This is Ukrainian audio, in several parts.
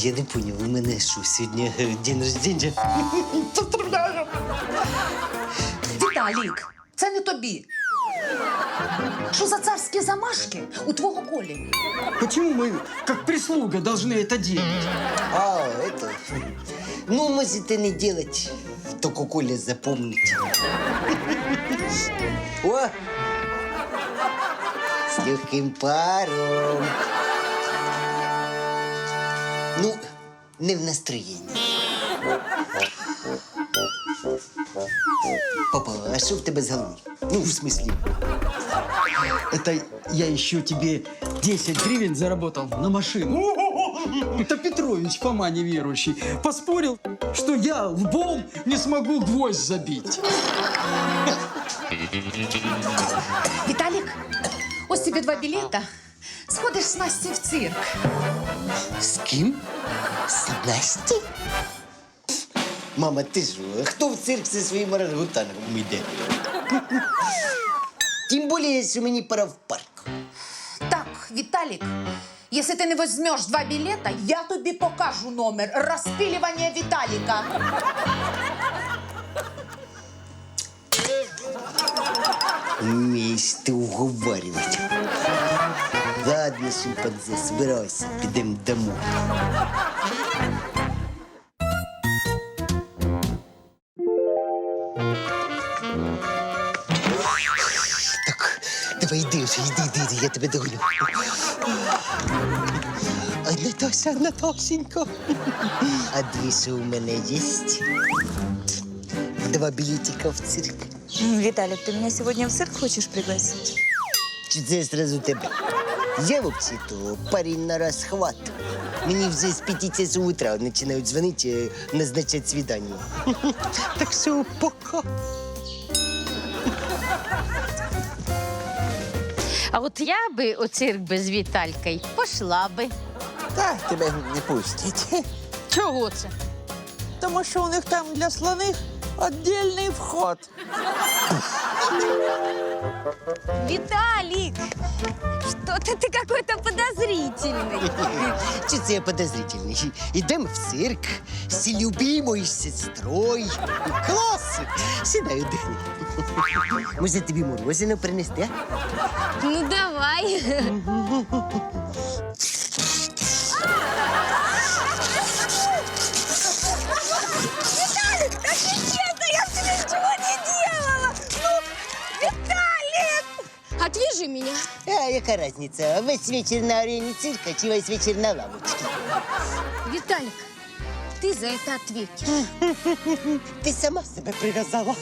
я не поняв, у мене що, сьогодні е, день рождення? Поздравляю! Віталік, це не тобі. Що за царські замашки у твого колі? Почему мы, как прислуга, должны это делать? А, это... Ну, можете не делать, только Коля запомнить. О! С легким паром. не в настроєнні. Папа, а що в тебе з головою? Ну, в смислі. Это я еще тебе 10 гривен заработал на машину. Это Петрович, Фома неверующий, поспорил, что я лбом не смогу гвоздь забить. Віталік, ось тобі два білета. Сходиш з Насті в цирк. З ким? З Насті? Мама, ти що? Хто в цирк зі своїм орангутангом йде? Тим більше, що мені пора в парк. Так, Віталік, якщо ти не візьмеш два білета, я тобі покажу номер розпілювання Віталіка. Вмієш ти уговарювати. Ладно, шимпанзе, збирайся, підемо домой. Так, давай йди вже, йди, йди, йди, я тебе догоню. А Наташа, Наташенька. А дві у мене є? Два білетика в цирк. Виталик, ты меня сегодня в цирк хочешь пригласить? Чи це сразу тебе? Я вообще-то парень на расхват. Мені вже з пяти часов утра починають дзвонити, назначати свидання. Так що пока. А от я би у цирк без Віталька й пішла би. Так, тебе не пустять. Чого це? Тому що у них там для слоних віддільний вход. Виталик! Что-то ты какой-то подозрительный. Чи це я подозрительний? Ідемо в цирк з любимою сестрою. Клас! Сідай один. Може тобі морозино принести, а? Ну давай. Виталик, Отвяжи меня. А яка разница, Весь вечер на арене цирка чи весь вечер на лавочке. Виталик, ты за это ответишь. Ты сама себе прив'язала.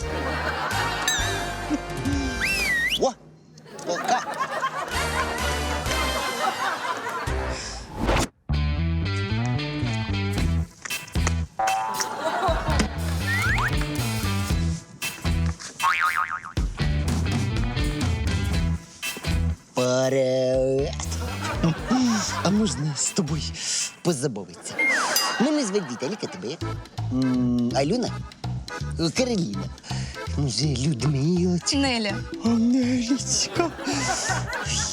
Привет! А можна з тобою позабавитися? Мене звати Віталіка, тебе як? М, Альона? О, Кароліна. Може, Людмила? чи- Неля. О, Нелечка.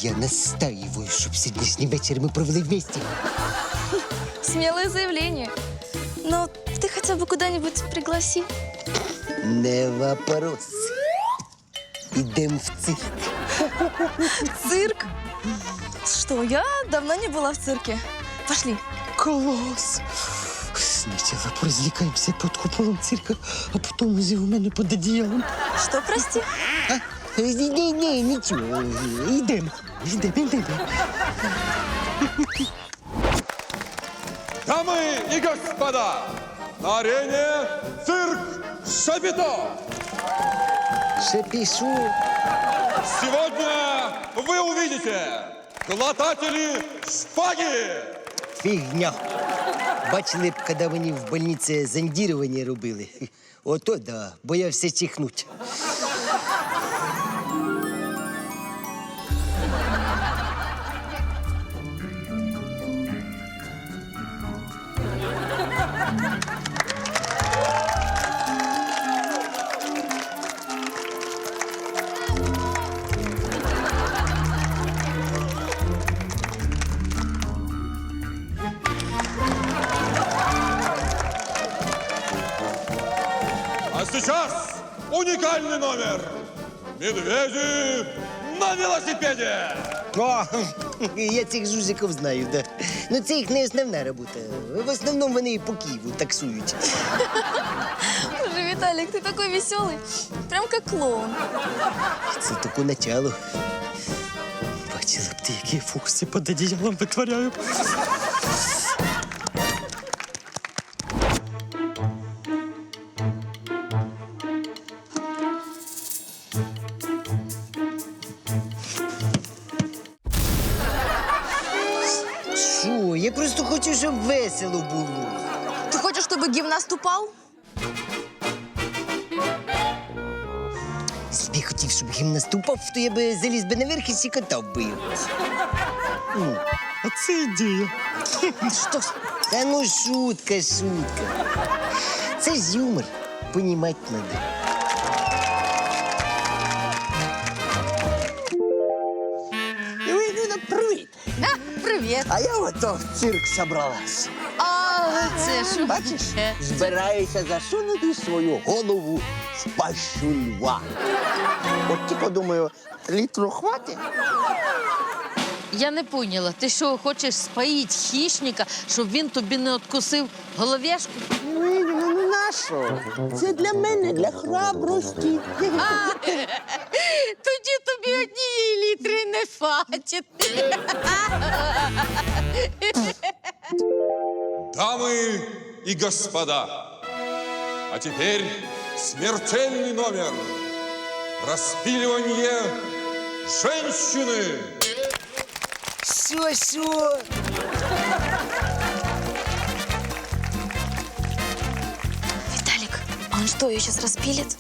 Я настаиваю, щоб сьогоднішній вечір ми провели вместе. Смелое заявление. Но ты хотя бы куда-нибудь пригласи. Не вопрос. Ідем в цирк. Цирк? Что, я давно не была в цирке. Пошли. Клас! Сначала порозвлікаємося під куполом цирка, а потім уже у мене під одіялом. Что, прости? Ні, ні, ні, нічого. Йдемо. Йдемо, йдемо. Дамы и господа, на арене цирк Шапито. Ще пішу. Сегодня вы увидите глотатели шпаги. Фігня. Бачили б, коли мені в больниці зондірування робили. Ото да, боявся чихнуть. Номер. Медведи на велосипеде. О, я цих жужиків знаю, да. Ну це їх не основна робота. В основному вони і по Києву таксують. Боже, Виталик, ты такой веселый. Прям как клоун. Це тільки начало. Бачила б ти, які фокуси під одіялом витворяю. Ты хочешь, чтобы гимнаст упал? Якби я хотів, щоб гімнаст упав, то я би заліз би наверх і сікотав би його. М, А це ідея. Что? Та ну шутка, шутка. Це ж юмор. Понімати надо. Іванівна, привіт! А, привіт. А я ото в цирк собралась. А, це що? Бачиш? Збираюся засунути свою голову в пащу льва. От тільки думаю, літру хватить? Я не поняла. Ти що, хочеш споїть хищника, щоб він тобі не откусив головешку? Іванівна, ну нащо? Це для мене, для храбрості. Тоді тобі однієї літри не хватить. Дамы и господа, а теперь смертельный номер. Распиливание женщины. Що, що? Виталик, а он что, ее сейчас распилит?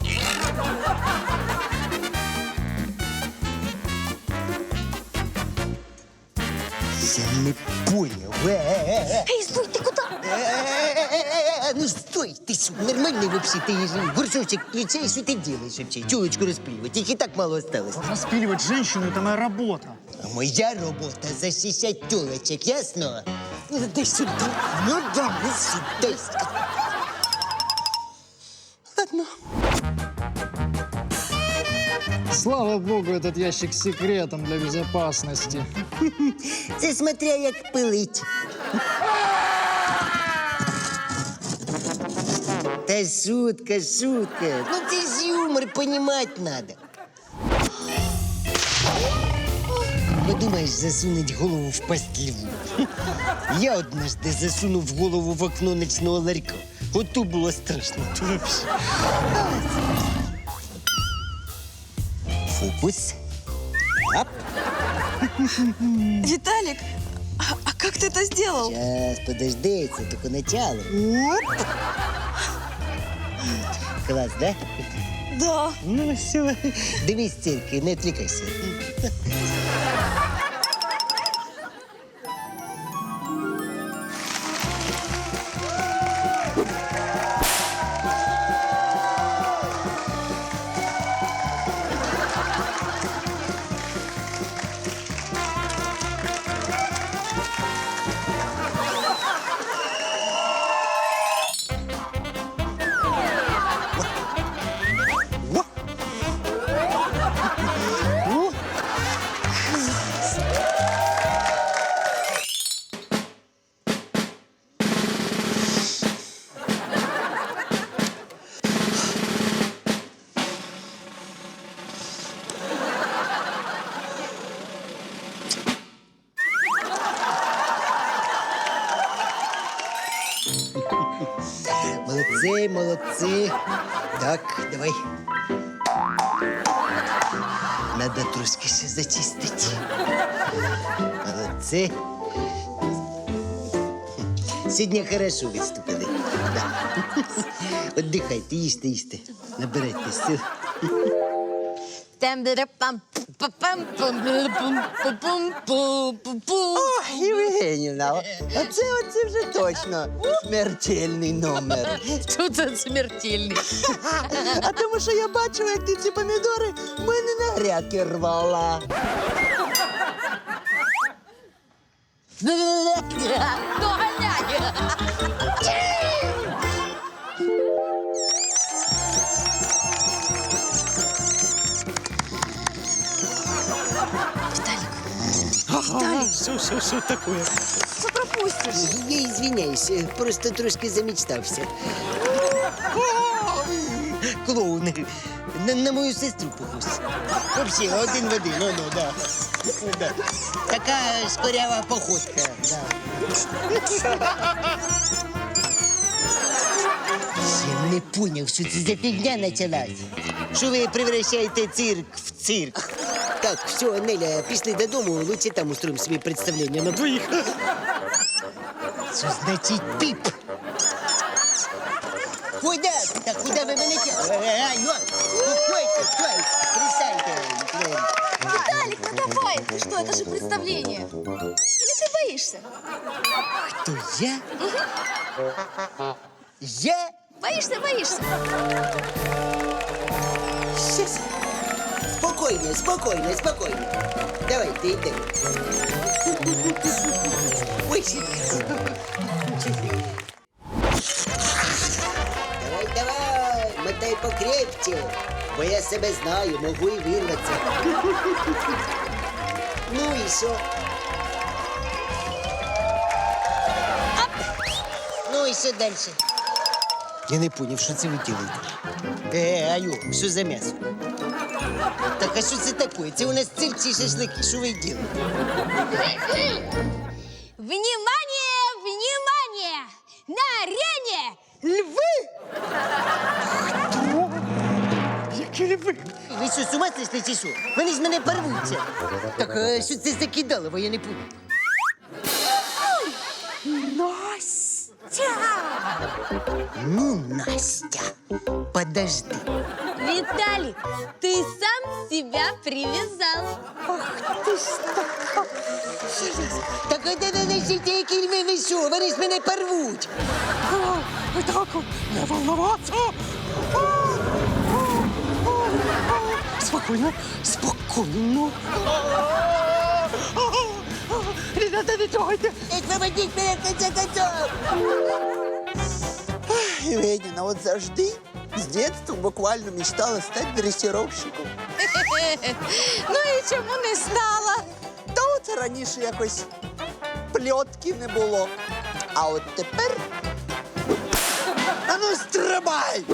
Я не понял. Э, Е-е-е. Эй, стой, ты куда? Э-э-э, Ну стой, ты что, нормальный вообще, ты горшочек включай, что ты делаешь вообще? Тёлочку распиливать, их и так мало осталось. Распиливать женщину – это моя работа. А моя работа защищать тёлочек, ясно? Ну дай сюда, ну да, ну сюда. Слава богу, этот ящик с секретом для безопасности. Це смотря як пилить. Та шутка, шутка. Ну це ж юмор, понімати надо. Подумаєш, засунуть голову в пасть. Я однажды засунув голову в окно ночного ларька. От то було страшно. То вообще. Фокус. Ап. Виталик, а, а как ты это сделал? Сейчас, подожди, це тільки начало. Клас, да? Да. Ну, все. Дивись стінки, не відвлікайся. Молодці, молодці. Так, давай. Надо трошки ще зачистити. Молодці. Сьогодні хорошо виступили. Да. Отдихайте, їжте, їжте. Набирайте сил. Євгенівна, оце оце вже точно смертельний номер. Це смертельний? А тому що я бачила, як ти ці помідори в мене на грядки рвала. Доганяй! Что, что, что такое? Что пропустишь? Я извиняюсь, просто трошки замечтався. Клоун. На, на мою сестру похож. Вообще, один в один, ну, ну, да. да. Така шкорява походка, да. Я не поняв, що це за фігня почалась. Що ви превращаєте цирк в цирк? Так, все, Неля, пішли додому, лучше там устроїмо собі представлення на двоїх. Що значить піп? Куда? Так куда ви мене тягнете? Алло, стойте, стойте, перестаньте. блин. Виталик, ну давай! Ты что, это же представление. Или ты боишься? Хто я? Я? Боишься, боишься. Щас. Спокойно, спокойно, спокойно. Давайте, йдемо. Ой. Давай, давай, мотай покрепче, бо я себе знаю, можу і вирватися. Ну і що? Ну і що далі? Я не поняв, що це ви робите. Е, алло, що за м'ясо? Так а що це таке? Це у нас цирк чи шашлики? Що ви робите? Внимание, внимание! На арене львы! Які ви? Ви що, з ума зійшли чи що? Вони ж мене порвуться. Так а що це за кидалово, я не поняв. Настя! Ну, Настя, подожди. Виталик, ты сам себя привязал. Так а де нанесіть, які льви ви що? Вони ж мене порвуть. Вы так не волноваться. Спокойно, спокойно. Ребята, не трогайте. Освободіть мене в конце концов. Євгенівна, от завжди з дитинства буквально мечтала стати дрессировщиком. Ну і чому не стала? Та от раніше якось пльотки не було. А от тепер. А ну стрибай!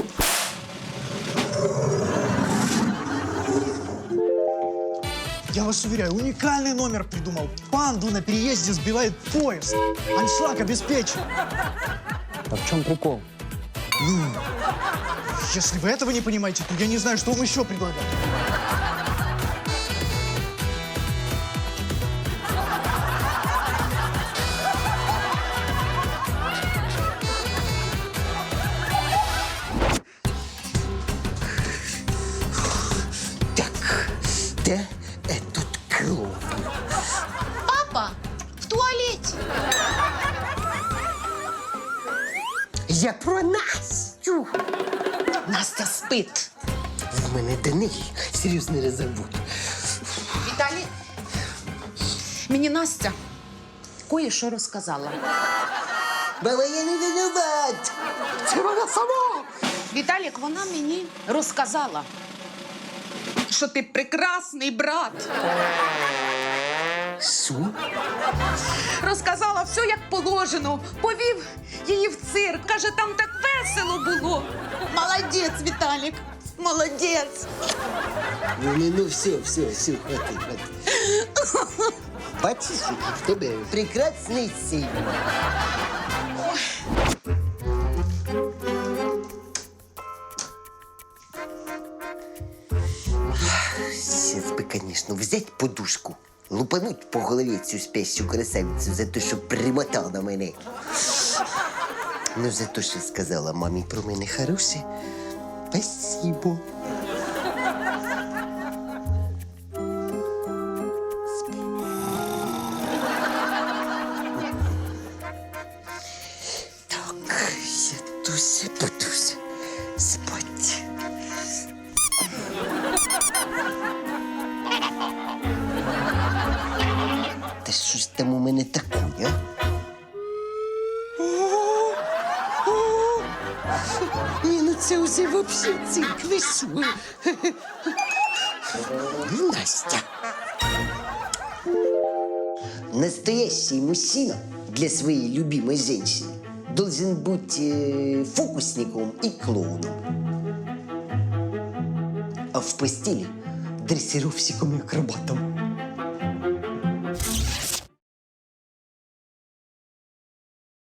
Я вас уверяю, уникальный номер придумал. Панду на переезде сбивает поезд. Аншлаг обеспечен. А в чем прикол? Если вы этого не понимаете, то я не знаю, что вам еще предлагать. Настя спить. В мене до неї серйозний резервуар. Віталій, мені Настя кое-що розказала. Баба, я не винуват. Це вона сама. Віталік, вона мені розказала, що ти прекрасний брат. Що? Розказала все як положено. Повів її в цирк. Каже, там так весело було. Молодець, Віталік. Молодець. Ну, ну, ну, все, все, все, хватить. Бачиш, який в тебе прекрасний син. Сейчас бы, конечно, взять подушку, лупануть по голові цю спящу красавицю за те, що примотала мене. Ну, за те, що сказала мамі про мене хороше. Спасибо. Ні, ну це вже вообще цирк, ви що? Настя. настоящий мужчина для своей любимой женщины должен быть э, фокусником и клоуном. А в постели дрессировщиком и акробатом.